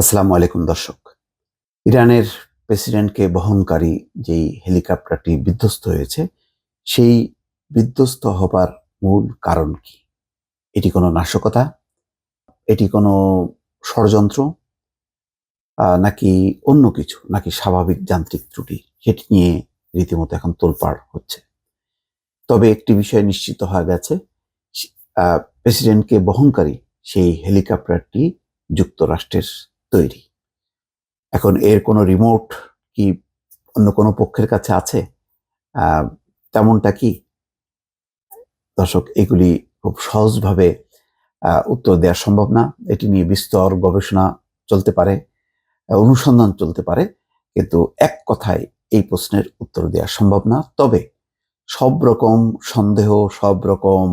আসসালামু আলাইকুম, দর্শক। ইরানের প্রেসিডেন্টকে বহনকারী যেই হেলিকপ্টারটি বিধ্বস্ত হয়েছে, সেই বিধ্বস্ত হবার মূল কারণ কি? এটি কোনো নাশকতা? এটি কোনো ষড়যন্ত্র? নাকি অন্য কিছু? নাকি স্বাভাবিক যান্ত্রিক ত্রুটি? সেটি নিয়ে রীতিমতো এখন তোলপাড় হচ্ছে। তবে একটি বিষয় নিশ্চিত হয়ে গেছে প্রেসিডেন্টকে বহনকারী সেই হেলিকপ্টারটি যুক্তরাষ্ট্রের তৈরি। এখন এর কোনো রিমোট কি অন্য কোনো পক্ষের কাছে আছে? তেমনটা কি? দর্শক, এগুলি খুব সহজভাবে উত্তর দেওয়া সম্ভব না। এটি নিয়ে বিস্তর গবেষণা চলতে পারে, অনুসন্ধান চলতে পারে, কিন্তু এক কথায় এই প্রশ্নের উত্তর দেওয়া সম্ভব না। তবে সব রকম সন্দেহ, সব রকম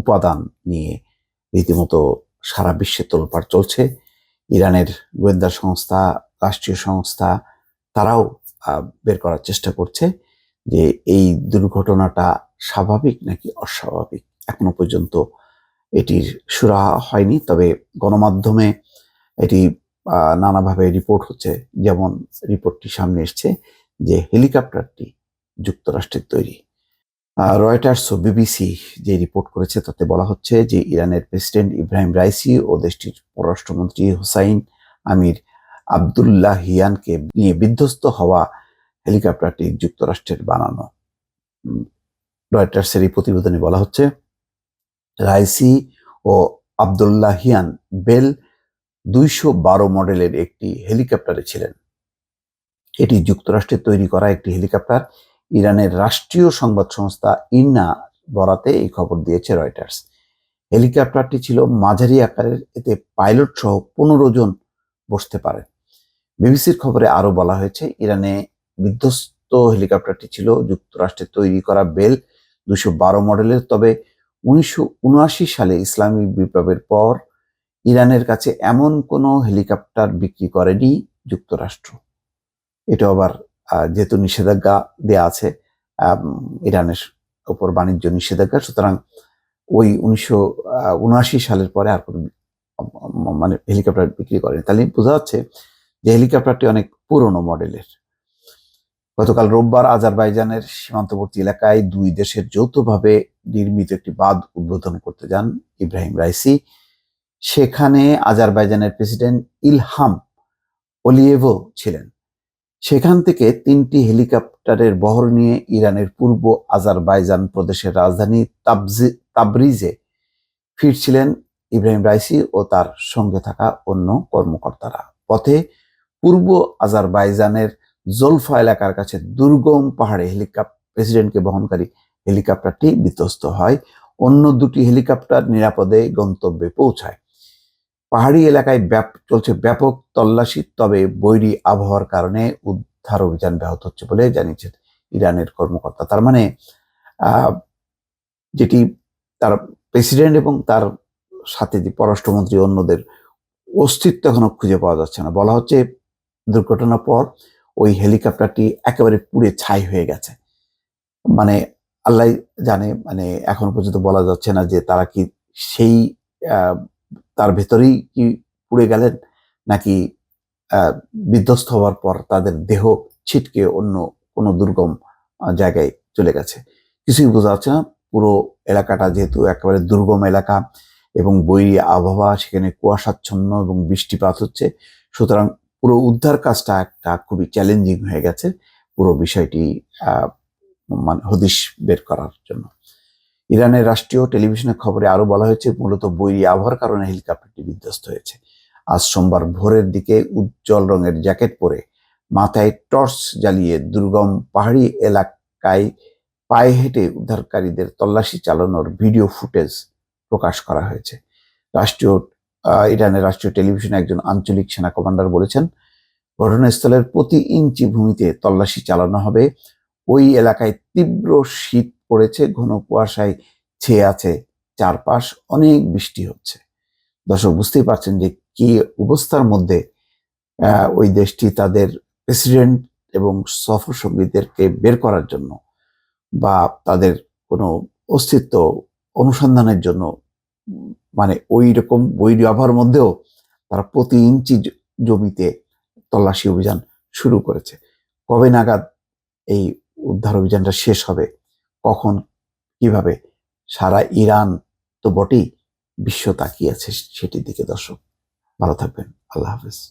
উপাদান নিয়ে রীতিমতো সারা বিশ্বে তোলপাড় চলছে। ইরানের গোয়েন্দা সংস্থা, রাষ্ট্রীয় সংস্থা, তারাও বের করার চেষ্টা করছে যে এই দুর্ঘটনাটা স্বাভাবিক নাকি অস্বাভাবিক? এখনও পর্যন্ত এটির সুরাহা হয়নি, তবে গণমাধ্যমে এটি নানাভাবে রিপোর্ট হচ্ছে। যেমন রিপোর্টটি সামনে এসছে যে হেলিকপ্টারটি যুক্তরাষ্ট্রের তৈরি। রয়টার্স ও বিবিসি যে রিপোর্ট করেছে, তাতে বলা হচ্ছে যে ইরানের প্রেসিডেন্ট ইব্রাহিম রাইসি ও দেশটির পররাষ্ট্রমন্ত্রী হুসাইন আমির আবদুল্লাহ হিয়ানকে নিয়ে বিধ্বস্ত হওয়া হেলিকপ্টারটি যুক্তরাষ্ট্রের বানানো। রয়টার্সের এই প্রতিবেদনে বলা হচ্ছে রাইসি ও আবদুল্লাহ হিয়ান বেল দুইশো বারো মডেলের একটি হেলিকপ্টারে ছিলেন। এটি যুক্তরাষ্ট্রে তৈরি করা একটি হেলিকপ্টার ইরানের রাষ্ট্রীয় সংবাদ সংস্থা ইন্না বরাতে এই খবর দিয়েছে রয়টার্স। হেলিকপ্টারটি ছিল মাঝারি আকারের, এতে পাইলট সহ পনেরো জন বসতে পারে। বিবিসির খবরে আরও বলা হয়েছে, ইরানে বিধ্বস্ত হেলিকপ্টারটি ছিল যুক্তরাষ্ট্রে তৈরি করা বেল দুশো বারো মডেলের, তবে উনিশশো উনআশি সালে ইসলামী বিপ্লবের পর ইরানের কাছে এমন কোনো হেলিকপ্টার বিক্রি করেনি যুক্তরাষ্ট্র। এটা আবার যেহেতু নিষেধাজ্ঞা দেয়া আছে ইরানের উপর বাণিজ্য নিষেধাজ্ঞা, সুতরাং ওই উনিশশো উনআশি সালের পরে আর কোনো মানে হেলিকপ্টার বিক্রি করেনি। তাহলে বোঝা যাচ্ছে যে হেলিকপ্টারটি অনেক পুরনো মডেলের। গতকাল রোববার আজারবাইজানের সীমান্তবর্তী এলাকায় দুই দেশের যৌথভাবে নির্মিত একটি বাঁধ উদ্বোধন করতে যান ইব্রাহিম রাইসি। সেখানে আজারবাইজানের প্রেসিডেন্ট ইলহাম ওলিয়েভো ছিলেন। সেখান থেকে তিনটি হেলিকপ্টারের বহর নিয়ে ইরানের পূর্ব আজারবাইজান প্রদেশের রাজধানী তাবরিজে ফিরছিলেন ইব্রাহিম রাইসি ও তার সঙ্গে থাকা অন্য কর্মকর্তারা। পথে পূর্ব আজারবাইজানের জোলফা এলাকার কাছে দুর্গম পাহাড়ে হেলিকপ্টার প্রেসিডেন্টকে বহনকারী হেলিকপ্টারটি বিধ্বস্ত হয়। অন্য দুটি হেলিকপ্টার নিরাপদে গন্তব্যে পৌঁছায়। পাহাড়ি এলাকায় চলছে ব্যাপক তল্লাশি, তবে বৈরী আবহাওয়ার কারণে উদ্ধার অভিযান ব্যাহত হচ্ছে বলে জানিয়েছেন ইরানের কর্মকর্তা। তার মানে যেটি তার প্রেসিডেন্ট এবং তার সাথে যে পররাষ্ট্রমন্ত্রী অন্যদের অস্তিত্ব এখনও খুঁজে পাওয়া যাচ্ছে না। বলা হচ্ছে, দুর্ঘটনার পর ওই হেলিকপ্টারটি একেবারে পুড়ে ছাই হয়ে গেছে। মানে আল্লাহ জানে মানে এখনও পর্যন্ত বলা যাচ্ছে না যে তারা কি সেই তার ভেতরেই কি পুড়ে গেলেন? নাকি বিধ্বস্ত হওয়ার পর তাদের দেহ ছিটকে অন্য কোনো দুর্গম জায়গায় চলে গেছে? কিছুই বোঝা যাচ্ছে না। পুরো এলাকাটা যেহেতু একেবারে দুর্গম এলাকা এবং বৈরী আবহাওয়া, সেখানে কুয়াশাচ্ছন্ন এবং বৃষ্টিপাত হচ্ছে, সুতরাং পুরো উদ্ধার কাজটা একটা খুবই চ্যালেঞ্জিং হয়ে গেছে, পুরো বিষয়টি মানে হদিশ বের করার জন্য। ইরানের রাষ্ট্রীয় টেলিভিশনের খবরে আরও বলা হয়েছে, মূলত বৈরী আবহাওয়ার কারণে হেলিকপ্টারটি বিধ্বস্ত হয়েছে। আজ সোমবার ভোরের দিকে উজ্জ্বল রঙের জ্যাকেট পরে মাথায় টর্চ জ্বালিয়ে দুর্গম পাহাড়ি এলাকায় পায়ে হেঁটে উদ্ধারকারীদের তল্লাশি চালানোর ভিডিও ফুটেজ প্রকাশ করা হয়েছে। রাষ্ট্রীয় ইরানের রাষ্ট্রীয় টেলিভিশনে একজন আঞ্চলিক সেনা কমান্ডার বলেছেন, ঘটনাস্থলের প্রতি ইঞ্চি ভূমিতে তল্লাশি চালানো হবে। ওই এলাকায় তীব্র শীত পড়েছে, ঘন কুয়াশায় ছেয়ে আছে, চারপাশ অনেক বৃষ্টি হচ্ছে। দর্শক, বুঝতেই পারছেন যে কি অবস্থার মধ্যে ওই দেশটি তাদের প্রেসিডেন্ট এবং সফর সঙ্গীদেরকে বের করার জন্য বা তাদের কোনো অস্তিত্ব অনুসন্ধানের জন্য মানে ওই রকম বৈরী আবহাওয়ার মধ্যেও তারা প্রতি ইঞ্চি জমিতে তল্লাশি অভিযান শুরু করেছে। কবে নাগাদ এই উদ্ধার অভিযানটা শেষ হবে কখন, কীভাবে? সারা ইরান তো বটেই বিশ্ব তাকিয়ে আছে সেটির দিকে, দর্শক। ভালো থাকবেন। আল্লাহ হাফেজ।